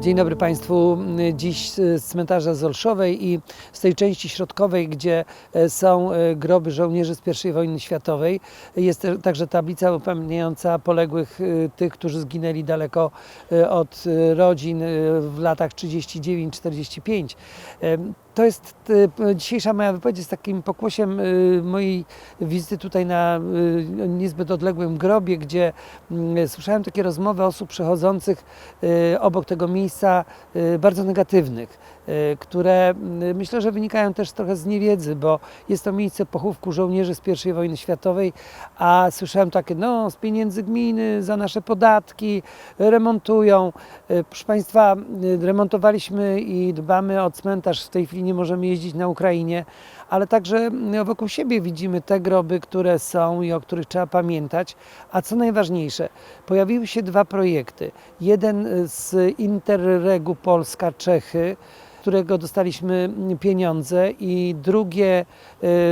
Dzień dobry Państwu. Dziś z cmentarza z Olszowej i z tej części środkowej, gdzie e, są e, groby żołnierzy z I wojny światowej. Jest także tablica upamiętniająca poległych e, tych, którzy zginęli daleko e, od e, rodzin e, w latach 39-45. To jest e, dzisiejsza moja wypowiedź jest takim pokłosiem e, mojej wizyty tutaj na e, niezbyt odległym grobie, gdzie mm, słyszałem takie rozmowy osób przechodzących obok tego miejsca bardzo negatywnych, które mm, myślę, że wynikają też trochę z niewiedzy, bo jest to miejsce pochówku żołnierzy z I wojny światowej, a słyszałem takie, no z pieniędzy gminy, za nasze podatki, remontują. Proszę Państwa, remontowaliśmy i dbamy o cmentarz, w tej chwili nie możemy jeździć na Ukrainie, ale także mm, wokół siebie widzimy te groby, które są i o których trzeba pamiętać. A co najważniejsze, pojawiły się dwa projekty. Jeden y, z Interregu Polska-Czechy, którego dostaliśmy pieniądze i drugie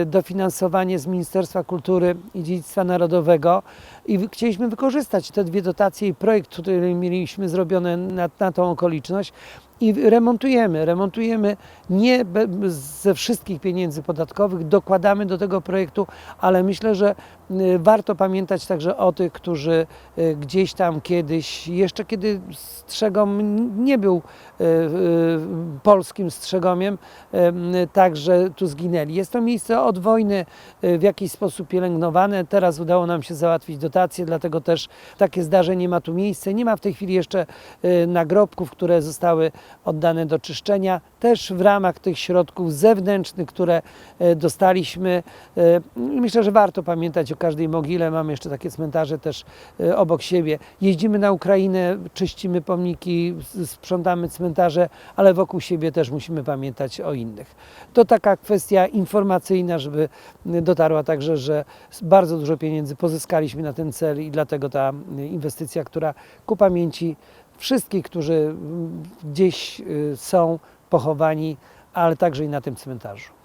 y, dofinansowanie z Ministerstwa Kultury i Dziedzictwa Narodowego i chcieliśmy wykorzystać te dwie dotacje i projekt, który mieliśmy zrobiony na, na tą okoliczność i remontujemy. Remontujemy nie ze wszystkich pieniędzy podatkowych, dokładamy do tego projektu, ale myślę, że y, warto pamiętać także o tych, którzy y, gdzieś tam kiedyś, jeszcze kiedy Strzegom nie był y, polskim Strzegomiem, także tu zginęli. Jest to miejsce od wojny w jakiś sposób pielęgnowane. Teraz udało nam się załatwić dlatego też takie zdarzenie ma tu miejsce. Nie ma w tej chwili jeszcze y, nagrobków, które zostały oddane do czyszczenia. Też w ramach tych środków zewnętrznych, które e, dostaliśmy. i Myślę, że warto pamiętać o każdej mogile. Mamy jeszcze takie cmentarze też obok siebie. Jeździmy na Ukrainę, czyścimy pomniki, sprzątamy cmentarze, ale wokół siebie też musimy pamiętać o innych. To taka kwestia informacyjna, żeby dotarła także, że bardzo dużo pieniędzy pozyskaliśmy na ten cel i dlatego ta inwestycja, która ku pamięci wszystkich, którzy gdzieś y, są pochowani, ale także i na tym cmentarzu.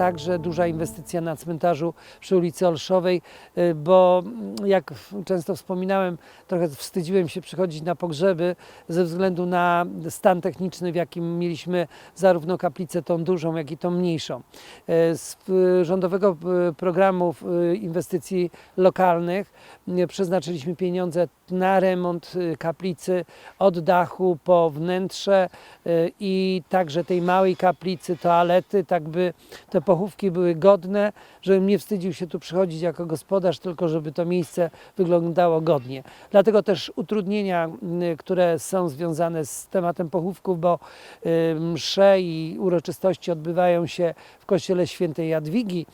Także duża inwestycja na cmentarzu przy ulicy Olszowej, y, bo mm, jak często wspominałem, trochę wstydziłem się przychodzić na pogrzeby ze względu na stan techniczny, w jakim mieliśmy zarówno kaplicę tą dużą, jak i tą mniejszą. E, Z y, rządowego y, programu y, inwestycji lokalnych y, przeznaczyliśmy pieniądze na remont y, kaplicy od dachu po wnętrze y, i także tej małej kaplicy, toalety, tak by te pochówki były godne, żebym nie wstydził się tu przychodzić jako gospodarz, tylko żeby to miejsce wyglądało godnie. Dlatego też utrudnienia, y, które są związane z tematem pochówków, bo y, msze i uroczystości odbywają się kościele świętej Jadwigi,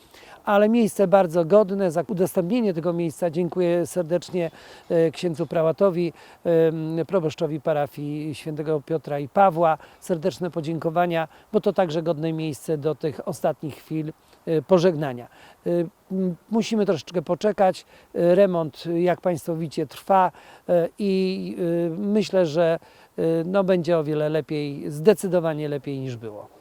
ale miejsce bardzo godne. Za udostępnienie tego miejsca dziękuję serdecznie e, księdzu prałatowi, em, proboszczowi parafii świętego Piotra i Pawła. Serdeczne podziękowania, bo to także godne miejsce do tych ostatnich chwil e, pożegnania. E, Musimy troszeczkę poczekać. E, Remont, jak Państwo widzicie, trwa e, i e, myślę, że e, no, będzie o wiele lepiej, zdecydowanie lepiej niż było.